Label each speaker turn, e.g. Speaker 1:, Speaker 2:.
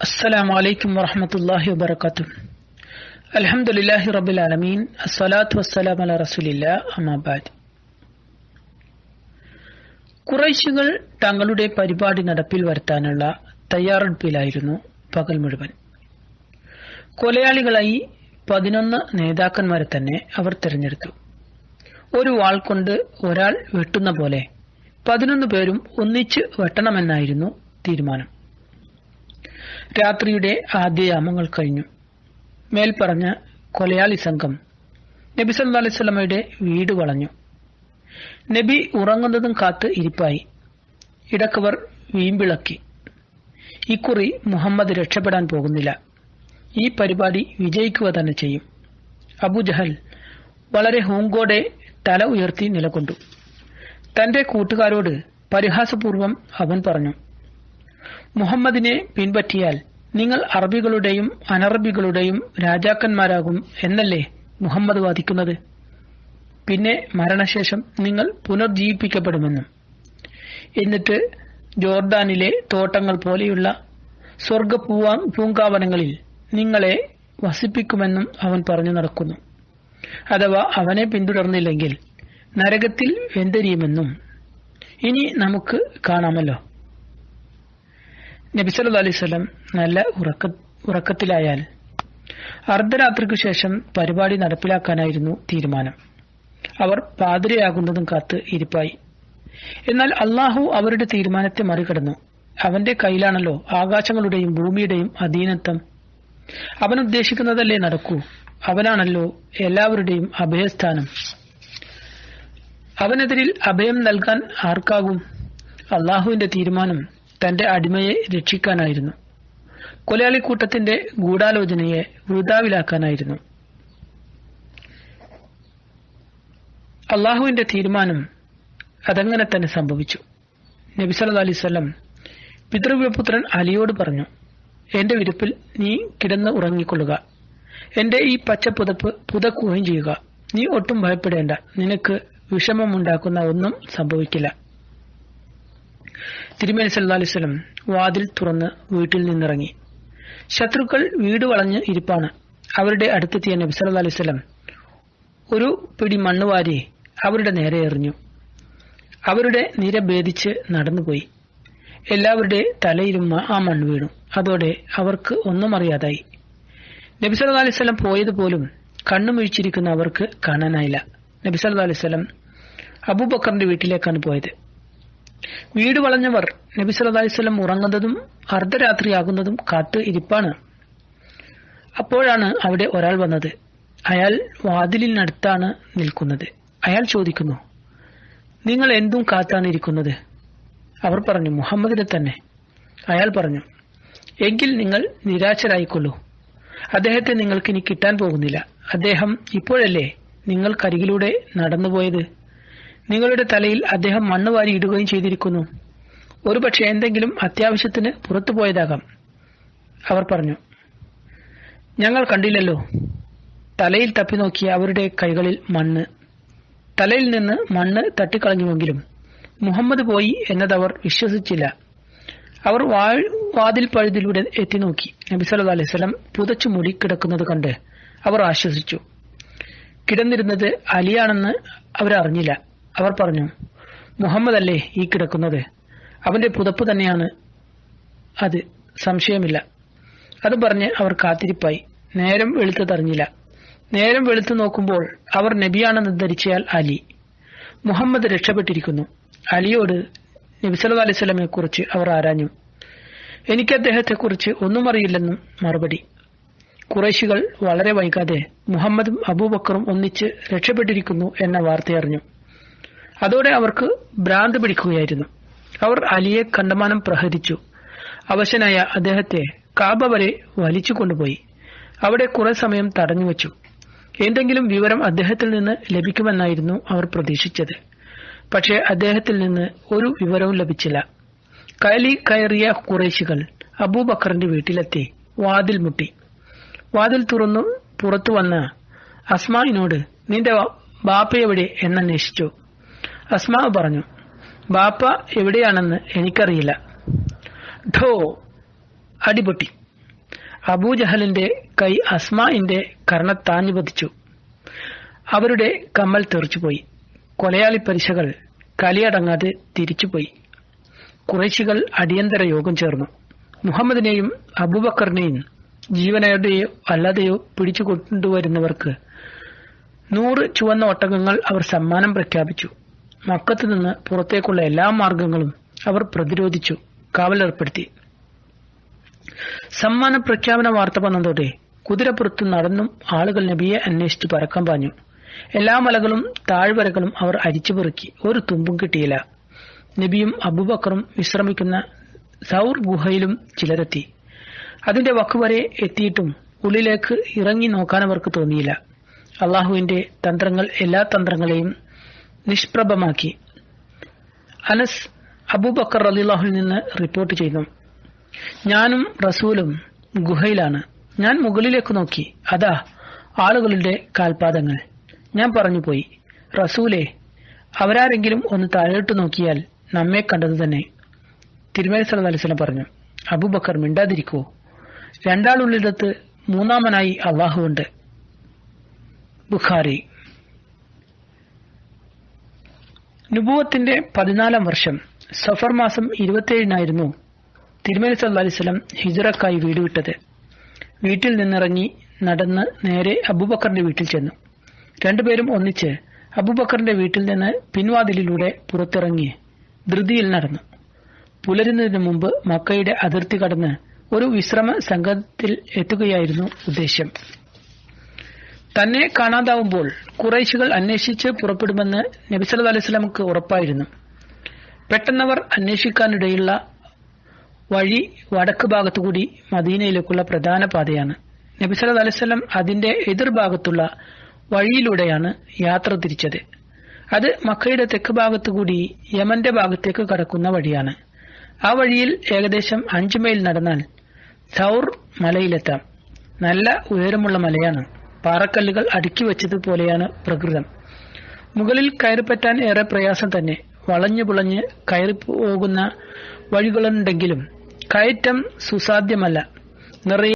Speaker 1: السلام عليكم ورحمة الله وبركاته الحمد لله رب العالمين الصلاة والسلام على رسول الله أما بعد കുറൈശികൾ തങ്ങളുടെ പരിപാടി നടപ്പിൽ വരുത്താനുള്ള തയ്യാറെടുപ്പിലായിരുന്നു പകൽ മുഴുവൻ കൊലയാളികളായി പതിനൊന്ന് നേതാക്കന്മാരെ തന്നെ അവർ തിരഞ്ഞെടുത്തു ഒരു വാൾ കൊണ്ട് ഒരാൾ വെട്ടുന്ന പോലെ പതിനൊന്ന് പേരും ഒന്നിച്ച് വെട്ടണമെന്നായിരുന്നു തീരുമാനം രാത്രിയുടെ ആദ്യയാമങ്ങൾ കഴിഞ്ഞു. മേൽപ്പറഞ്ഞ കൊലയാളി സംഘം നബി സല്ലാസ്വലമയുടെ വീട് വളഞ്ഞു. നബി ഉറങ്ങുന്നതും കാത്ത് ഇരിപ്പായി. ഇടക്കവർ വീമ്പിളക്കി. ഇക്കുറി മുഹമ്മദ് രക്ഷപ്പെടാൻ പോകുന്നില്ല. ഈ പരിപാടി വിജയിക്കുക തന്നെ ചെയ്യും. അബുജഹൽ വളരെ ഹൂങ്കോടെ തല ഉയർത്തി നിലകൊണ്ടു. തന്റെ കൂട്ടുകാരോട് പരിഹാസപൂർവം അവൻ പറഞ്ഞു മുഹമ്മദിനെ പിൻപറ്റിയാൽ നിങ്ങൾ അറബികളുടെയും അനറബികളുടെയും രാജാക്കന്മാരാകും എന്നല്ലേ മുഹമ്മദ് വാദിക്കുന്നത്? പിന്നെ മരണശേഷം നിങ്ങൾ പുനർജീവിപ്പിക്കപ്പെടുമെന്നും. എന്നിട്ട് ജോർദാനിലെ തോട്ടങ്ങൾ പോലെയുള്ള സ്വർഗ പൂങ്കാവനങ്ങളിൽ നിങ്ങളെ വസിപ്പിക്കുമെന്നും അവൻ പറഞ്ഞു നടക്കുന്നു. അഥവാ അവനെ പിന്തുടർന്നില്ലെങ്കിൽ നരകത്തിൽ വെന്തെരിയുമെന്നും ഇനി നമുക്ക് കാണാമല്ലോ. നബിസല്ല അലൈവല്ലം നല്ല ഉറക്ക ഉറക്കത്തിലായാൽ അർദ്ധരാത്രിക്കു ശേഷം പരിപാടി നടപ്പിലാക്കാനായിരുന്നു തീരുമാനം. അവർ പാതിരയാകുന്നതും കാത്ത് ഇരിപ്പായി. എന്നാൽ അള്ളാഹു അവരുടെ തീരുമാനത്തെ മറികടന്നു. അവന്റെ കയ്യിലാണല്ലോ ആകാശങ്ങളുടെയും ഭൂമിയുടെയും അധീനത്വം. അവൻ ഉദ്ദേശിക്കുന്നതല്ലേ നടക്കൂ? അവനാണല്ലോ എല്ലാവരുടെയും അഭയസ്ഥാനം. അവനെതിരിൽ അഭയം നൽകാൻ ആർക്കാകും? അള്ളാഹുവിന്റെ തീരുമാനം തന്റെ അടിമയെ രക്ഷിക്കാനായിരുന്നു. കൊലയാളിക്കൂട്ടത്തിന്റെ ഗൂഢാലോചനയെ വൃതാവിലാക്കാനായിരുന്നു അള്ളാഹുവിന്റെ തീരുമാനം അതങ്ങനെ തന്നെ സംഭവിച്ചു. നബി സല്ല അലൈവല്ലം പിതൃവ്യപുത്രൻ അലിയോട് പറഞ്ഞു എന്റെ വിരുപ്പിൽ നീ കിടന്ന് ഉറങ്ങിക്കൊള്ളുക. എന്റെ ഈ പച്ച പുതപ്പ് പുതക്കുകയും ചെയ്യുക. നീ ഒട്ടും ഭയപ്പെടേണ്ട. നിനക്ക് വിഷമമുണ്ടാക്കുന്ന ഒന്നും സംഭവിക്കില്ല. തിരുമേനി സല്ലാ അലൈവലം വാതിൽ തുറന്ന് വീട്ടിൽ നിന്നിറങ്ങി. ശത്രുക്കൾ വീട് വളഞ്ഞ് ഇരിപ്പാണ്. അവരുടെ അടുത്തെത്തിയ നബി സല്ലാ അലൈവലം ഒരു പിടി മണ്ണ് വാരി അവരുടെ നേരെ എറിഞ്ഞു. അവരുടെ നിര ഭേദിച്ച് നടന്നുപോയി. എല്ലാവരുടെ തലയിലും ആ മണ്ണ് വീണു. അതോടെ അവർക്ക് ഒന്നും അറിയാതായി. നബി സല്ലാ അലൈവലം പോയതുപോലും കണ്ണുമിഴിച്ചിരിക്കുന്ന അവർക്ക് കാണാനായില്ല. നബി സല്ലാ അലൈവലം അബൂബക്കറിന്റെ വീട്ടിലേക്കാണ് പോയത്. വീട് വളഞ്ഞവർ നബി വസല്ലം ഉറങ്ങുന്നതും അർദ്ധരാത്രിയാകുന്നതും കാത്ത് ഇരിപ്പാണ്. അപ്പോഴാണ് അവിടെ ഒരാൾ വന്നത്. അയാൾ വാതിലിനടുത്താണ് നിൽക്കുന്നത്. അയാൾ ചോദിക്കുന്നു നിങ്ങൾ എന്തും കാത്താണ് ഇരിക്കുന്നത്? അവർ പറഞ്ഞു മുഹമ്മദിനെ തന്നെ. അയാൾ പറഞ്ഞു എങ്കിൽ നിങ്ങൾ നിരാശരായിക്കൊള്ളൂ. അദ്ദേഹത്തെ നിങ്ങൾക്ക് ഇനി കിട്ടാൻ പോകുന്നില്ല. അദ്ദേഹം ഇപ്പോഴല്ലേ നിങ്ങൾ നിങ്ങൾക്കരികിലൂടെ നടന്നുപോയത്? നിങ്ങളുടെ തലയിൽ അദ്ദേഹം മണ്ണ് വാരി ഇടുകയും ചെയ്തിരിക്കുന്നു. ഒരുപക്ഷെ എന്തെങ്കിലും അത്യാവശ്യത്തിന് പുറത്തു പോയതാകാം. അവർ പറഞ്ഞു ഞങ്ങൾ കണ്ടില്ലല്ലോ. തലയിൽ തപ്പി നോക്കിയ അവരുടെ കൈകളിൽ മണ്ണ്. തലയിൽ നിന്ന് മണ്ണ് തട്ടിക്കളഞ്ഞുവെങ്കിലും മുഹമ്മദ് പോയി എന്നതവർ വിശ്വസിച്ചില്ല. അവർ വാതിൽ പഴുതിലൂടെ എത്തി നോക്കി. നബി സല്ലു അലൈഹി സ്വലം പുതച്ചു മൂടി കിടക്കുന്നത് കണ്ട് അവർ ആശ്വസിച്ചു. കിടന്നിരുന്നത് അലിയാണെന്ന് അവരറിഞ്ഞില്ല. അവർ പറഞ്ഞു മുഹമ്മദ് അല്ലേ ഈ കിടക്കുന്നത്? അവന്റെ പുതപ്പ് തന്നെയാണ്. അത് സംശയമില്ല. അത് പറഞ്ഞ് അവർ കാത്തിരിപ്പായി. നേരം വെളുത്ത് തറിഞ്ഞില്ല. നേരം വെളുത്തു നോക്കുമ്പോൾ അവർ നബിയാണെന്ന് ധരിച്ചയാൽ അലി. മുഹമ്മദ് രക്ഷപ്പെട്ടിരിക്കുന്നു. അലിയോട് നബി സല്ലു അലൈഹി സ്വലമെ കുറിച്ച് അവർ ആരാഞ്ഞു? എനിക്ക് അദ്ദേഹത്തെക്കുറിച്ച് ഒന്നും അറിയില്ലെന്നും മറുപടി. കുറേശികൾ വളരെ വൈകാതെ മുഹമ്മദും അബൂബക്കറും ഒന്നിച്ച് രക്ഷപ്പെട്ടിരിക്കുന്നു എന്ന വാർത്തയറിഞ്ഞു അതോടെ അവർക്ക് ഭ്രാന്ത് പിടിക്കുകയായിരുന്നു. അവർ അലിയെ കണ്ടമാനം പ്രഹരിച്ചു. അവശനായ അദ്ദേഹത്തെ കാബ വരെ വലിച്ചു കൊണ്ടുപോയി. അവിടെ കുറെ സമയം തടഞ്ഞു വച്ചു. എന്തെങ്കിലും വിവരം അദ്ദേഹത്തിൽ നിന്ന് ലഭിക്കുമെന്നായിരുന്നു അവർ പ്രതീക്ഷിച്ചത്. പക്ഷേ അദ്ദേഹത്തിൽ നിന്ന് ഒരു വിവരവും ലഭിച്ചില്ല. കയലി കയറിയ കുറേശികൾ അബൂബക്കറിന്റെ വീട്ടിലെത്തി വാതിൽ മുട്ടി. വാതിൽ തുറന്നു പുറത്തു വന്ന അസ്മാവിനോട് നിന്റെ ബാപ്പയെവിടെ എന്നന്വേഷിച്ചു. അസ്മാവ് പറഞ്ഞു ബാപ്പ എവിടെയാണെന്ന് എനിക്കറിയില്ല. ഠോ അടിപൊട്ടി. അബൂജഹലിന്റെ കൈ അസ്മാഇന്റെ കർണത്താഞ്ഞു പതിച്ചു. അവരുടെ കമ്മൽ തെറിച്ചുപോയി. കൊലയാളി പരിശകൾ കലിയടങ്ങാതെ തിരിച്ചുപോയി. കുറേശികൾ അടിയന്തര യോഗം ചേർന്നു. മുഹമ്മദിനെയും അബൂബക്കറിനെയും ജീവനോടെയോ അല്ലാതെയോ പിടിച്ചു കൊണ്ടുവരുന്നവർക്ക് നൂറ് ചുവന്ന ഒട്ടകങ്ങൾ അവർ സമ്മാനം പ്രഖ്യാപിച്ചു. മക്കത്ത് നിന്ന് പുറത്തേക്കുള്ള എല്ലാ മാർഗങ്ങളും അവർ പ്രതിരോധിച്ചു കാവലേർപ്പെടുത്തി. സമ്മാന പ്രഖ്യാപന വാർത്ത വന്നതോടെ കുതിരപ്പുറത്ത് നടന്നും ആളുകൾ നബിയെ അന്വേഷിച്ച് പരക്കം പാഞ്ഞു. എല്ലാ മലകളും താഴ്വരകളും അവർ അരിച്ചുപെറുക്കി ഒരു തുമ്പും കിട്ടിയില്ല. നബിയും അബുബക്കറും വിശ്രമിക്കുന്ന സൗർ ഗുഹയിലും ചിലരെത്തി. അതിന്റെ വക്കുവരെ എത്തിയിട്ടും ഉള്ളിലേക്ക് ഇറങ്ങി നോക്കാൻ അവർക്ക് തോന്നിയില്ല. അള്ളാഹുവിന്റെ തന്ത്രങ്ങൾ എല്ലാ തന്ത്രങ്ങളെയും നിഷ്പ്രഭമാക്കി. അനസ് അബൂബക്കർ അലിലാഹുൽ നിന്ന് റിപ്പോർട്ട് ചെയ്തു ഞാനും റസൂലും ഗുഹയിലാണ്. ഞാൻ മുകളിലേക്ക് നോക്കി. അതാ ആളുകളുടെ കാൽപാദങ്ങൾ. ഞാൻ പറഞ്ഞുപോയി. റസൂലെ അവരാരെങ്കിലും ഒന്ന് താഴോട്ട് നോക്കിയാൽ നമ്മെ കണ്ടത് തന്നെ. തിരുമേനി അലൈഹി പറഞ്ഞു അബൂബക്കർ മിണ്ടാതിരിക്കുവോ രണ്ടാളുള്ളിടത്ത് മൂന്നാമനായി അള്ളാഹുണ്ട് ബുഖാരി നുബുവത്തിന്റെ പതിനാലാം വർഷം സഫർ മാസം ഇരുപത്തിയേഴിനായിരുന്നു തിരുമേനി സല്ലാസ്ലം ഹിജറക്കായി വീട് വിട്ടത് വീട്ടിൽ നിന്നിറങ്ങി നടന്ന് നേരെ അബൂബക്കറിന്റെ വീട്ടിൽ ചെന്നു. രണ്ടുപേരും ഒന്നിച്ച് അബൂബക്കറിന്റെ വീട്ടിൽ നിന്ന് പിൻവാതിലിലൂടെ പുറത്തിറങ്ങി ധൃതിയിൽ നടന്നു. പുലരുന്നതിന് മുമ്പ് മക്കയുടെ അതിർത്തി കടന്ന് ഒരു വിശ്രമ സംഘത്തിൽ എത്തുകയായിരുന്നു ഉദ്ദേശ്യം തന്നെ കാണാതാവുമ്പോൾ കുറേശികൾ അന്വേഷിച്ച് പുറപ്പെടുമെന്ന് നബി സല്ലല്ലാഹു അലൈഹി വസല്ലമക്ക് ഉറപ്പായിരുന്നു. പെട്ടെന്നവർ അന്വേഷിക്കാനിടയുള്ള വഴി വടക്ക് ഭാഗത്തുകൂടി മദീനയിലേക്കുള്ള പ്രധാന പാതയാണ്. നബി സല്ലല്ലാഹു അലൈഹി വസല്ലം അതിന്റെ എതിർഭാഗത്തുള്ള വഴിയിലൂടെയാണ് യാത്ര തിരിച്ചത്. അത് മക്കയുടെ തെക്ക് ഭാഗത്തുകൂടി യമന്റെ ഭാഗത്തേക്ക് കടക്കുന്ന വഴിയാണ്. ആ വഴിയിൽ ഏകദേശം അഞ്ചു മൈൽ നടന്നാൽ സൗർ മലയിലെത്താം. നല്ല ഉയരമുള്ള മലയാണ്. പാറക്കല്ലുകൾ അടുക്കി വെച്ചതുപോലെയാണ് പ്രകൃതം. മുകളിൽ കയറിപ്പറ്റാൻ ഏറെ പ്രയാസം തന്നെ. വളഞ്ഞു പുളഞ്ഞ് കയറി പോകുന്ന വഴികളുണ്ടെങ്കിലും കയറ്റം സുസാധ്യമല്ല. നിറയെ